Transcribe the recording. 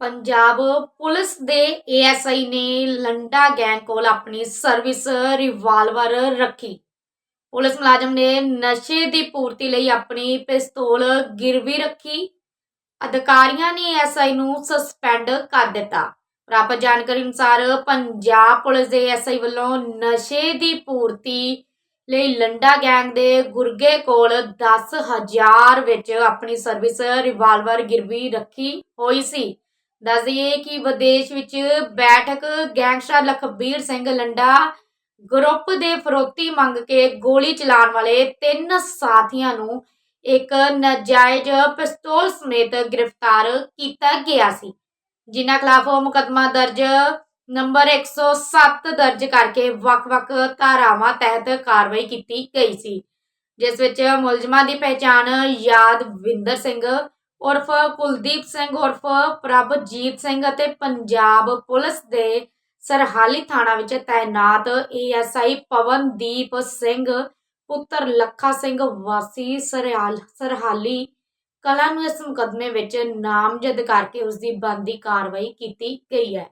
Punjab police ਦੇ ASI ਨੇ Landa gang ਕੋਲ ਆਪਣੀ ਸਰਵਿਸ ਰਿਵਾਲਵਰ ਰੱਖੀ। ਪੁਲਿਸ ਮੁਲਾਜ਼ਮ ਨੇ ਨਸ਼ੇ ਦੀ ਪੂਰਤੀ ਲਈ ਆਪਣੀ ਪਿਸਤੌਲ ਗਿਰਵੀ ਰੱਖੀ। ਅਧਿਕਾਰੀਆਂ ਨੇ ਐਸਆਈ ਨੂੰ ਸਸਪੈਂਡ ਕਰ ਦਿੱਤਾ। ਪ੍ਰਾਪਤ ਜਾਣਕਾਰੀ ਅਨੁਸਾਰ ਪੰਜਾਬ ਪੁਲਿਸ ਦੇ ਐਸਆਈ ਵੱਲੋਂ ਨਸ਼ੇ ਦੀ ਪੂਰਤੀ ਲਈ ਲੰਡਾ ਗੈਂਗ ਦੇ ਗੁਰਗੇ ਕੋਲ 10000 ਵਿੱਚ ਆਪਣੀ ਸਰਵਿਸ ਰਿਵਾਲਵਰ ਗਿਰਵੀ ਰੱਖੀ ਹੋਈ ਸੀ। ਦੱਸ ਦਈਏ ਕਿ ਵਿਦੇਸ਼ ਵਿੱਚ ਬੈਠਕ ਗੈਂਗਸਟਰ ਲਖਬੀਰ ਸਿੰਘ ਲੰਡਾ ਗਰੁੱਪ ਦੇ ਫਰੋਤੀ ਮੰਗ ਕੇ ਗੋਲੀ ਚਲਾਉਣ ਵਾਲੇ ਤਿੰਨ ਸਾਥੀਆਂ ਨੂੰ ਇੱਕ ਨਾਜਾਇਜ਼ ਪਿਸਤੌਲ ਸਮੇਤ ਗ੍ਰਿਫਤਾਰ ਕੀਤਾ ਗਿਆ ਸੀ। ਜਿਨ੍ਹਾਂ ਖਿਲਾਫ ਮੁਕੱਦਮਾ ਦਰਜ ਨੰਬਰ 107 ਦਰਜ ਕਰਕੇ ਵੱਖ-ਵੱਖ ਧਾਰਾਵਾਂ ਤਹਿਤ ਕਾਰਵਾਈ ਕੀਤੀ ਗਈ ਸੀ। ਜਿਸ ਵਿੱਚ ਮੁਲਜ਼ਮਾਂ ਦੀ ਪਹਿਚਾਣ ਯਾਦਵਿੰਦਰ ਸਿੰਘ ਉਰਫ ਕੁਲਦੀਪ ਸਿੰਘ ਉਰਫ ਪ੍ਰਭਜੀਤ ਸਿੰਘ ਅਤੇ ਪੰਜਾਬ ਪੁਲਿਸ ਦੇ ਸਰਹਾਲੀ ਥਾਣਾ ਵਿੱਚ ਤਾਇਨਾਤ ਏਐਸਆਈ ਪਵਨਦੀਪ ਸਿੰਘ, ਪੁੱਤਰ ਲੱਖਾ ਸਿੰਘ ਵਾਸੀ ਸਰਹਾਲ ਸਰਹਾਲੀ ਕਲਾ ਨੂੰ ਇਸ ਮੁਕਦਮੇ ਵਿੱਚ ਨਾਮਜ਼ਦ ਕਰਕੇ ਉਸ ਦੀ ਬਣਦੀ ਕਾਰਵਾਈ ਕੀਤੀ ਗਈ ਹੈ।